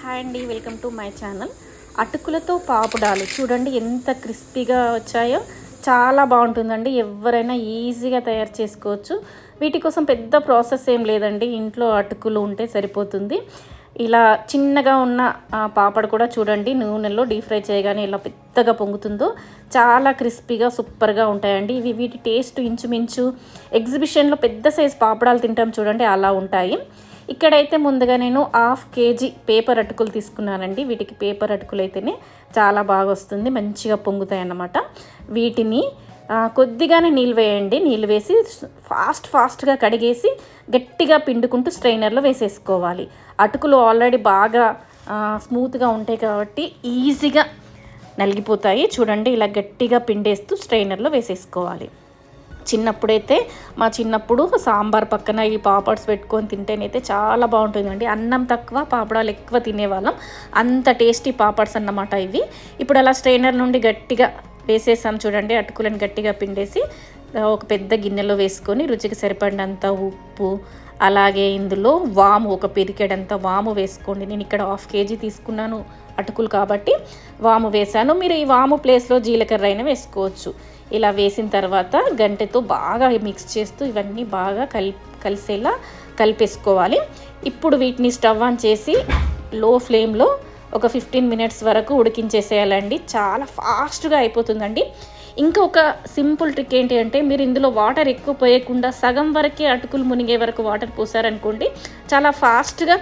Hi అండి welcome to my channel అటుకులతో పాపుడాలు. చూడండి ఎంత క్రిస్పీగా వచ్చాయో. చాలా బాగుంటుందండి. ఎవరైనా ఈజీగా తయారు చేసుకోవచ్చు. వీటి కోసం పెద్ద ప్రాసెస్ ఏం లేదండి. ఇంట్లో అటుకులు ఉంటే సరిపోతుంది. ఇలా చిన్నగా ఉన్న పాపడ కూడా చూడండి. నూనెలో డీప్ ఫ్రై చేయగానే ఇలా పెద్దగా పొంగుతుందో. చాలా క్రిస్పీగా సూపర్గా ఉంటాయండి. ఇవి వీటి టేస్ట్ ఇంచుమించు ఎగ్జిబిషన్లో పెద్ద సైజ్ పాపడాలు తింటాం చూడండి. అలా ఉంటాయి. ఇక్కడైతే ముందుగా నేను హాఫ్ కేజీ పేపర్ అటుకులు తీసుకున్నానండి. వీటికి పేపర్ అటుకులు అయితేనే చాలా బాగా వస్తుంది మంచిగా పొంగుతాయి అన్నమాట వీటిని కొద్దిగానే నీళ్ళు వేయండి. నీళ్ళు వేసి ఫాస్ట్ ఫాస్ట్గా కడిగేసి గట్టిగా పిండుకుంటూ స్ట్రైనర్లో వేసేసుకోవాలి. అటుకులు ఆల్రెడీ బాగా స్మూత్గా ఉంటాయి కాబట్టి ఈజీగా నలిగిపోతాయి. చూడండి ఇలా గట్టిగా పిండేస్తూ స్ట్రైనర్లో వేసేసుకోవాలి. చిన్నప్పుడైతే మా చిన్నప్పుడు సాంబార్ పక్కన ఈ పాపడ్స్ పెట్టుకొని తింటేనైతే చాలా బాగుంటుందండి. అన్నం తక్కువ పాపడాలు ఎక్కువ తినేవాళ్ళం. అంత టేస్టీ పాపడ్స్ అన్నమాట ఇవి. ఇప్పుడు అలా స్ట్రైనర్ నుండి గట్టిగా వేసేసాం చూడండి అటుకులను గట్టిగా పిండేసి ఒక పెద్ద గిన్నెలో వేసుకొని రుచికి సరిపడినంత ఉప్పు అలాగే ఇందులో వాము ఒక పెరికెడంత వాము వేసుకోండి. నేను ఇక్కడ హాఫ్ కేజీ తీసుకున్నాను అటుకులు కాబట్టి వాము వేసాను మీరు ఈ వాము ప్లేస్లో జీలకర్ర అయినా వేసుకోవచ్చు. ఇలా వేసిన తర్వాత గంటెతో బాగా మిక్స్ చేస్తూ ఇవన్నీ బాగా కలి కలిసేలా కలిపేసుకోవాలి. ఇప్పుడు వీటిని స్టవ్ ఆన్ చేసి లో ఫ్లేమ్లో ఒక ఫిఫ్టీన్ మినిట్స్ వరకు ఉడికించేసేయాలండి. చాలా ఫాస్ట్గా అయిపోతుందండి. ఇంకా ఒక సింపుల్ ట్రిక్ ఏంటి అంటే మీరు ఇందులో వాటర్ ఎక్కువ పోయకుండా సగం వరకే అటుకులు మునిగే వరకు వాటర్ పోసారనుకోండి చాలా ఫాస్ట్గా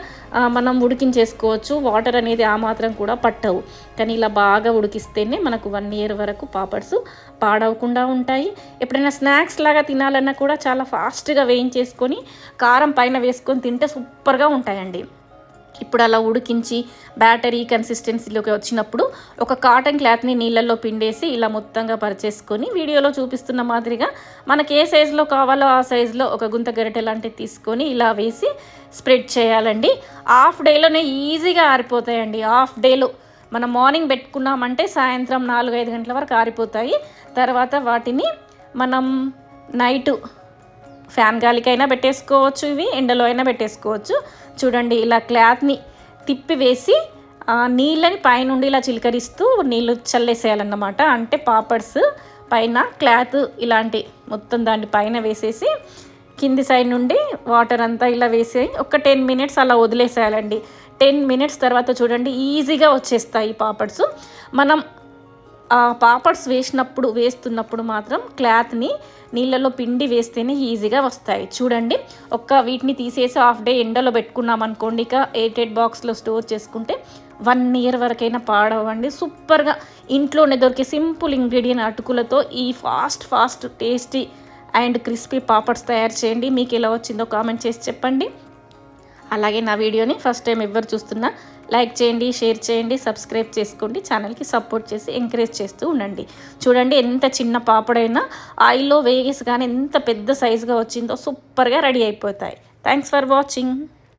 మనం ఉడికించేసుకోవచ్చు. వాటర్ అనేది ఆ మాత్రం కూడా పట్టవు. కానీ ఇలా బాగా ఉడికిస్తేనే మనకు వన్ ఇయర్ వరకు పాపడ్స్ పాడవకుండా ఉంటాయి. ఎప్పుడైనా స్నాక్స్ లాగా తినాలన్నా కూడా చాలా ఫాస్ట్గా వేయించేసుకొని కారం పైన వేసుకొని తింటే సూపర్గా ఉంటాయండి. ఇప్పుడు అలా ఉడికించి బ్యాటరీ కన్సిస్టెన్సీలోకి వచ్చినప్పుడు ఒక కాటన్ క్లాత్ని నీళ్ళల్లో పిండేసి ఇలా మొత్తంగా పరిచేసుకొని వీడియోలో చూపిస్తున్న మాదిరిగా మనకి ఏ సైజులో కావాలో ఆ సైజులో ఒక గుంత గరిటె లాంటివి తీసుకొని ఇలా వేసి స్ప్రెడ్ చేయాలండి. హాఫ్ డేలోనే ఈజీగా ఆరిపోతాయండి. హాఫ్ డేలో మనం మార్నింగ్ పెట్టుకున్నామంటే సాయంత్రం నాలుగు ఐదు గంటల వరకు ఆరిపోతాయి. తర్వాత వాటిని మనం నైటు ఫ్యాన్ గాలికైనా పెట్టేసుకోవచ్చు ఇవి ఎండలో అయినా పెట్టేసుకోవచ్చు. చూడండి ఇలా క్లాత్ని తిప్పి వేసి నీళ్ళని పైనుండి ఇలా చిలకరిస్తూ నీళ్ళు చల్లేసేయాలన్నమాట. అంటే పాపడ్స్ పైన క్లాత్ ఇలాంటి మొత్తం దాని పైన వేసేసి కింది సైడ్ నుండి వాటర్ అంతా ఇలా వేసి ఒక టెన్ మినిట్స్ అలా వదిలేసేయాలండి. టెన్ మినిట్స్ తర్వాత చూడండి ఈజీగా వచ్చేస్తాయి పాపడ్స్ మనం పాపడ్స్ వేసినప్పుడు వేస్తున్నప్పుడు మాత్రం క్లాత్ని నీళ్ళలో పిండి వేస్తేనే ఈజీగా వస్తాయి. చూడండి ఒక్క వీటిని తీసేసి హాఫ్ డే ఎండలో పెట్టుకున్నాం అనుకోండి ఇక ఎయిటెడ్ బాక్స్లో స్టోర్ చేసుకుంటే వన్ ఇయర్ వరకైనా పాడవండి సూపర్గా ఇంట్లోనే దొరికే సింపుల్ ఇంగ్రీడియంట్ అటుకులతో ఈ fast fast tasty and crispy papads తయారు చేయండి. మీకు ఎలా వచ్చిందో కామెంట్ చేసి చెప్పండి. అలాగే నా వీడియోని ఫస్ట్ టైం ఎవరు చూస్తున్నా లైక్ చేయండి షేర్ చేయండి సబ్స్క్రైబ్ చేసుకోండి ఛానల్కి సపోర్ట్ చేసి ఎంకరేజ్ చేస్తూ ఉండండి. చూడండి ఎంత చిన్న పాపడైనా ఆయిల్లో వేగేసి కానీ ఎంత పెద్ద సైజుగా వచ్చిందో సూపర్గా రెడీ అయిపోతాయి. Thanks for watching